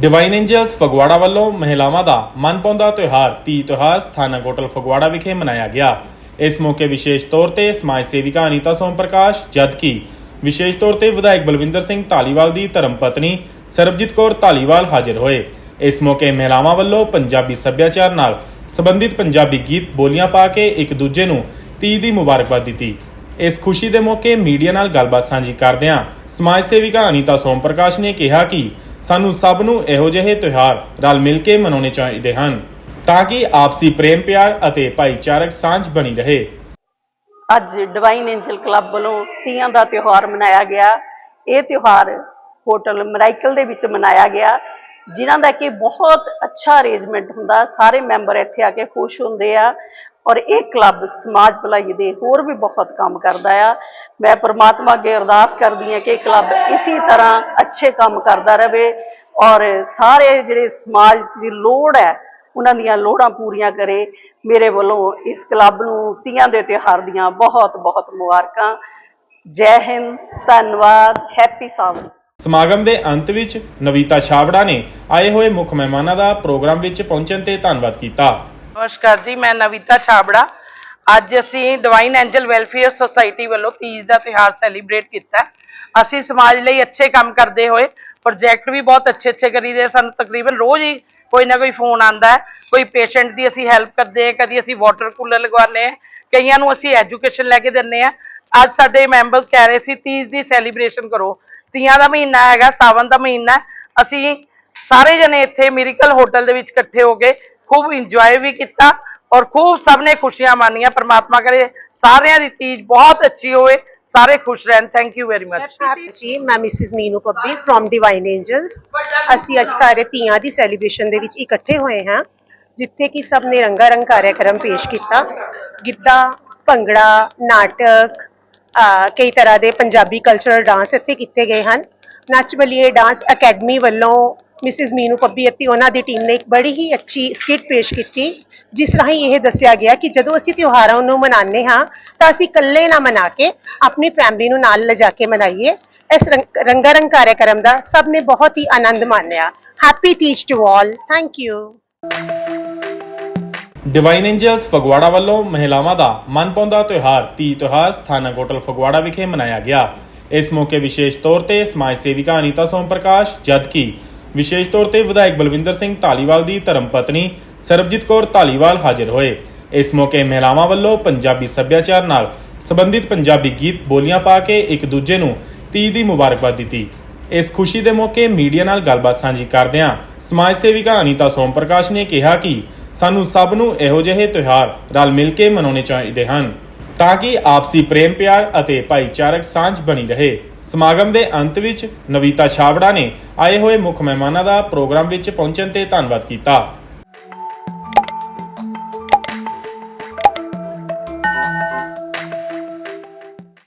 Divine Angeles Phagwara ਵੱਲੋਂ ਮਹਿਲਾਵਾਂ ਦਾ ਮਨਪਾਉਂਦਾ ਤਿਉਹਾਰ ਤੀ ਤਿਉਹਾਰ ਸਥਾਨਕ ਹੋਟਲ ਫਗਵਾੜਾ ਵਿਖੇ ਮਨਾਇਆ ਗਿਆ। ਇਸ ਮੌਕੇ ਵਿਸ਼ੇਸ਼ ਤੌਰ ਤੇ ਸਮਾਜ ਸੇਵਿਕਾ ਅਨੀਤਾ ਸੋਮ ਪ੍ਰਕਾਸ਼, ਜਦਕਿ ਵਿਸ਼ੇਸ਼ ਤੌਰ ਤੇ ਵਿਧਾਇਕ ਬਲਵਿੰਦਰ ਸਿੰਘ ਢਾਲੀਵਾਲ ਦੀ ਧਰਮ ਪਤਨੀ ਸਰਬਜੀਤ ਕੌਰ ਢਾਲੀਵਾਲ ਹਾਜ਼ਰ ਹੋਏ। ਇਸ ਮੌਕੇ ਮਹਿਲਾਵਾਂ ਵੱਲੋਂ ਪੰਜਾਬੀ ਸੱਭਿਆਚਾਰ ਨਾਲ ਸੰਬੰਧਿਤ ਪੰਜਾਬੀ ਗੀਤ ਬੋਲੀਆਂ ਪਾ ਕੇ ਇੱਕ ਦੂਜੇ ਨੂੰ ਤੀਜ ਦੀ ਮੁਬਾਰਕਬਾਦ ਦਿੱਤੀ। ਇਸ ਖੁਸ਼ੀ ਦੇ ਮੌਕੇ ਮੀਡੀਆ ਨਾਲ ਗੱਲਬਾਤ ਸਾਂਝੀ ਕਰਦਿਆਂ ਸਮਾਜ ਸੇਵਿਕਾ ਅਨੀਤਾ ਸੋਮ ਪ੍ਰਕਾਸ਼ ਨੇ ਕਿਹਾ ਕਿ ਸਾਨੂੰ ਸਭ ਨੂੰ ਇਹੋ ਜਿਹੇ ਤਿਉਹਾਰ ਰਲ ਮਿਲ ਕੇ ਮਨਾਉਣੇ ਚਾਹੀਦੇ ਹਨ, ਤਾਂ ਕਿ ਆਪਸੀ ਪ੍ਰੇਮ ਪਿਆਰ ਅਤੇ ਭਾਈਚਾਰਕ ਸਾਂਝ ਬਣੀ ਰਹੇ। ਅੱਜ ਡਿਵਾਈਨ ਐਂਜਲ ਕਲੱਬ ਵੱਲੋਂ ਤੀਆਂ ਦਾ ਤਿਉਹਾਰ ਮਨਾਇਆ ਗਿਆ। ਇਹ ਤਿਉਹਾਰ ਹੋਟਲ ਮਰਾਈਕਲ ਦੇ ਵਿੱਚ ਮਨਾਇਆ ਗਿਆ, ਜਿਨ੍ਹਾਂ ਦਾ ਕਿ ਬਹੁਤ ਅੱਛਾ ਅਰੇਂਜਮੈਂਟ ਹੁੰਦਾ। ਸਾਰੇ ਮੈਂਬਰ ਇੱਥੇ ਆ ਕੇ ਖੁਸ਼ ਹੁੰਦੇ ਆ ਔਰ ਇਹ ਕਲੱਬ ਸਮਾਜ ਭਲਾਈ ਦੇ ਹੋਰ ਵੀ ਬਹੁਤ ਕੰਮ ਕਰਦਾ ਆ। ਮੈਂ ਪਰਮਾਤਮਾ ਅੱਗੇ ਅਰਦਾਸ ਕਰਦੀ ਹਾਂ ਕਿ ਇਹ ਕਲੱਬ ਇਸੇ ਤਰ੍ਹਾਂ ਅੱਛੇ ਕੰਮ ਕਰਦਾ ਰਹੇ ਔਰ ਸਾਰੇ ਜਿਹੜੇ ਸਮਾਜ ਦੀ ਲੋੜ ਹੈ ਉਹਨਾਂ ਦੀਆਂ ਲੋੜਾਂ ਪੂਰੀਆਂ ਕਰੇ। ਮੇਰੇ ਵੱਲੋਂ ਇਸ ਕਲੱਬ ਨੂੰ ਤੀਆਂ ਦੇ ਤਿਉਹਾਰ ਦੀਆਂ ਬਹੁਤ ਬਹੁਤ ਮੁਬਾਰਕਾਂ। ਜੈ ਹਿੰਦ ਧੰਨਵਾਦ ਹੈਪੀ ਸਾਵਨ ਸਮਾਗਮ ਦੇ ਅੰਤ ਵਿੱਚ ਨਵੀਤਾ ਛਾਬੜਾ ਨੇ ਆਏ ਹੋਏ ਮੁੱਖ ਮਹਿਮਾਨਾਂ ਦਾ ਪ੍ਰੋਗਰਾਮ ਵਿੱਚ ਪਹੁੰਚਣ ਤੇ ਧੰਨਵਾਦ ਕੀਤਾ। ਨਮਸਕਾਰ ਜੀ ਮੈਂ ਨਵੀਤਾ ਛਾਬੜਾ। ਅੱਜ ਅਸੀਂ ਡਿਵਾਈਨ ਐਂਜਲ ਵੈਲਫੇਅਰ ਸੁਸਾਇਟੀ ਵੱਲੋਂ ਤੀਜ ਦਾ ਤਿਉਹਾਰ ਸੈਲੀਬ੍ਰੇਟ ਕੀਤਾ ਅਸੀਂ ਸਮਾਜ ਲਈ ਅੱਛੇ ਕੰਮ ਕਰਦੇ ਹੋਏ ਪ੍ਰੋਜੈਕਟ ਵੀ ਬਹੁਤ ਅੱਛੇ ਅੱਛੇ ਕਰੀਦੇ ਸਾਨੂੰ ਤਕਰੀਬਨ ਰੋਜ਼ ਹੀ ਕੋਈ ਨਾ ਕੋਈ ਫੋਨ ਆਂਦਾ ਕੋਈ ਪੇਸ਼ੈਂਟ ਦੀ ਅਸੀਂ ਹੈਲਪ ਕਰਦੇ ਹਾਂ, ਕਦੀ ਅਸੀਂ ਵਾਟਰ ਕੂਲਰ ਲਗਵਾਉਂਦੇ ਹਾਂ। ਕਈਆਂ ਨੂੰ ਅਸੀਂ ਐਜੂਕੇਸ਼ਨ ਲੈ ਕੇ ਦਿੰਦੇ ਹਾਂ। ਅੱਜ ਸਾਡੇ ਮੈਂਬਰ ਕਹਿ ਰਹੇ ਸੀ, ਤੀਜ ਦੀ ਸੈਲੀਬ੍ਰੇਸ਼ਨ ਕਰੋ। ਤੀਆਂ ਦਾ ਮਹੀਨਾ ਹੈਗਾ ਸਾਵਨ ਦਾ ਮਹੀਨਾ ਅਸੀਂ ਸਾਰੇ ਜਣੇ ਇੱਥੇ ਮਿਰੀਕਲ ਹੋਟਲ ਦੇ ਵਿੱਚ ਇਕੱਠੇ ਹੋ ਕੇ ਖੂਬ ਇੰਜੋਏ ਵੀ ਕੀਤਾ ਔਰ ਖੂਬ ਸਭ ਨੇ ਖੁਸ਼ੀਆਂ ਮਾਨੀਆਂ। ਪ੍ਰਮਾਤਮਾ ਕਰੇ ਸਾਰਿਆਂ ਦੀ ਤੀਜ ਬਹੁਤ ਅੱਛੀ ਹੋਵੇ। ਸਾਰੇ ਖੁਸ਼ ਰਹਿਣ। ਥੈਂਕ ਯੂ ਵੈਰੀ ਮਚ ਜੀ ਮੈਂ Mrs Meenu Pabbi from Divine Angels ਅਸੀਂ ਅੱਜ ਸਾਰੇ ਤੀਆਂ ਦੀ ਸੈਲੀਬ੍ਰੇਸ਼ਨ ਦੇ ਵਿੱਚ ਇਕੱਠੇ ਹੋਏ ਹਾਂ, ਜਿੱਥੇ ਕਿ ਸਭ ਨੇ ਰੰਗਾ ਰੰਗ ਕਾਰਿਆਕਰਮ ਪੇਸ਼ ਕੀਤਾ। ਗਿੱਧਾ, ਭੰਗੜਾ, ਨਾਟਕ ਕਈ ਤਰ੍ਹਾਂ ਦੇ ਪੰਜਾਬੀ ਕਲਚਰਲ ਡਾਂਸ ਇੱਥੇ ਕੀਤੇ ਗਏ ਹਨ। ਨੱਚ ਬਲੀਏ ਡਾਂਸ ਅਕੈਡਮੀ ਵੱਲੋਂ ਮਿਸਿਸ ਮੀਨੂ ਪੱਬੀ ਅਤੇ ਉਹਨਾਂ ਦੀ ਟੀਮ ਨੇ ਇੱਕ ਬੜੀ ਹੀ ਅੱਛੀ ਸਕਿੱਟ ਪੇਸ਼ ਕੀਤੀ, ਜਿਸ ਰਾਹੀਂ ਇਹ ਦੱਸਿਆ ਗਿਆ ਕਿ ਜਦੋਂ ਅਸੀਂ ਤਿਉਹਾਰਾਂ ਨੂੰ ਮਨਾਉਂਦੇ ਹਾਂ, ਤਾਂ ਅਸੀਂ ਇਕੱਲੇ ਨਾ ਮਨਾ ਕੇ ਆਪਣੀ ਫੈਮਿਲੀ ਨੂੰ ਨਾਲ ਲਿਜਾ ਕੇ ਮਨਾਈਏ। ਇਸ ਰੰਗ- ਰੰਗਾ ਦਾ ਸਭ ਨੇ ਬਹੁਤ ਹੀ ਆਨੰਦ ਮਾਣਿਆ। Happy Teej to all thank you Divine Angels Phagwara ਵੱਲੋਂ ਮਹਿਲਾਵਾਂ ਦਾ ਮਨਪਾਉਂਦਾ ਤਿਉਹਾਰ ਤੀ ਤਿਉਹਾਰ ਸਥਾਨਕ ਹੋਟਲ ਫਗਵਾੜਾ ਵਿਖੇ ਮਨਾਇਆ ਗਿਆ। ਇਸ ਮੌਕੇ ਵਿਸ਼ੇਸ਼ ਤੌਰ ਤੇ ਸਮਾਜ ਸੇਵਿਕਾ ਅਨੀਤਾ ਸੋਮ ਪ੍ਰਕਾਸ਼ ਜਦਕਿ ਵਿਸ਼ੇਸ਼ ਤੌਰ ਤੇ ਵਿਧਾਇਕ ਬਲਵਿੰਦਰ ਸਿੰਘ ਧਾਲੀਵਾਲ ਦੀ ਧਰਮ ਪਤਨੀ ਸਰਬਜੀਤ ਕੌਰ ਧਾਲੀਵਾਲ ਹਾਜ਼ਰ ਹੋਏ। ਇਸ ਮੌਕੇ ਮਹਿਲਾਵਾਂ ਵੱਲੋਂ ਪੰਜਾਬੀ ਸੱਭਿਆਚਾਰ ਨਾਲ ਸੰਬੰਧਿਤ ਪੰਜਾਬੀ ਗੀਤ ਬੋਲੀਆਂ ਪਾ ਕੇ ਇੱਕ ਦੂਜੇ ਨੂੰ ਤੀਜ ਦੀ ਮੁਬਾਰਕਬਾਦ ਦਿੱਤੀ। ਇਸ ਖੁਸ਼ੀ ਦੇ ਮੌਕੇ ਮੀਡੀਆ ਨਾਲ ਗੱਲਬਾਤ ਸਾਂਝੀ ਕਰਦਿਆਂ ਸਮਾਜ ਸੇਵਿਕਾ ਅਨੀਤਾ ਸੋਮ ਪ੍ਰਕਾਸ਼ ਨੇ ਕਿਹਾ ਕਿ ਸਾਨੂੰ ਸਭ ਨੂੰ ਇਹੋ ਜਿਹੇ ਤਿਉਹਾਰ ਰਲ ਮਿਲ ਕੇ ਮਨਾਉਣੇ ਚਾਹੀਦੇ ਹਨ, ਤਾਂ ਕਿ ਆਪਸੀ ਪ੍ਰੇਮ ਪਿਆਰ ਅਤੇ ਭਾਈਚਾਰਕ ਸਾਂਝ ਬਣੀ ਰਹੇ। ਸਮਾਗਮ ਦੇ ਅੰਤ ਵਿੱਚ ਨਵੀਤਾ ਛਾਬੜਾ ਨੇ ਆਏ ਹੋਏ ਮੁੱਖ ਮਹਿਮਾਨਾਂ ਦਾ ਪ੍ਰੋਗਰਾਮ ਵਿੱਚ ਪਹੁੰਚਣ ਤੇ ਧੰਨਵਾਦ ਕੀਤਾ।